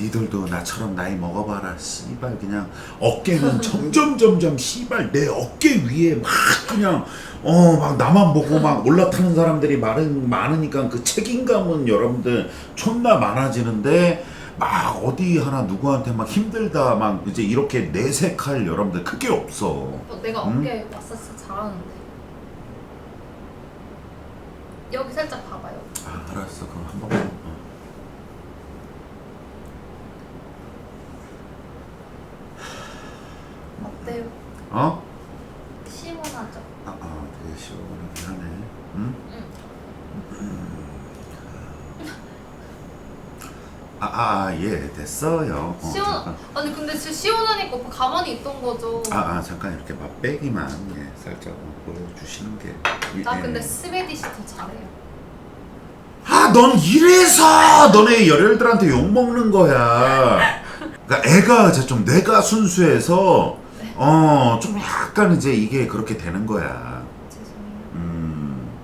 니들도 나처럼 나이 먹어봐라. 씨발 그냥 어깨는 점점 점점 씨발 내 어깨 위에 막 그냥 어 막 나만 보고 막 올라타는 사람들이 많은 많으니까 그 책임감은 여러분들 존나 많아지는데 막 어디 하나 누구한테 막 힘들다 막 이제 이렇게 내색할 여러분들 크게 없어. 어, 내가 음? 어깨 마사지 잘하는데. 여기 살짝 봐봐요. 아 알았어. 그럼 한 번만 어. 시원하죠? 아, 아 되게 시원하긴 하네 응? 응 아, 아, 예, 됐어요. 어, 시원 잠깐. 아니 근데 진짜 시원하니까 오빠 가만히 있던 거죠 아, 아, 잠깐 이렇게 맛배기만 예, 살짝 보여주시는 게. 예, 나 예. 근데 스웨디시 더 잘해요 아, 넌 이래서 너네 열혈들한테 욕 먹는 거야. 그러니까 애가 이제 좀 뇌가 순수해서 어, 좀 약간 이제 이게 그렇게 되는 거야. 죄송해요. 음.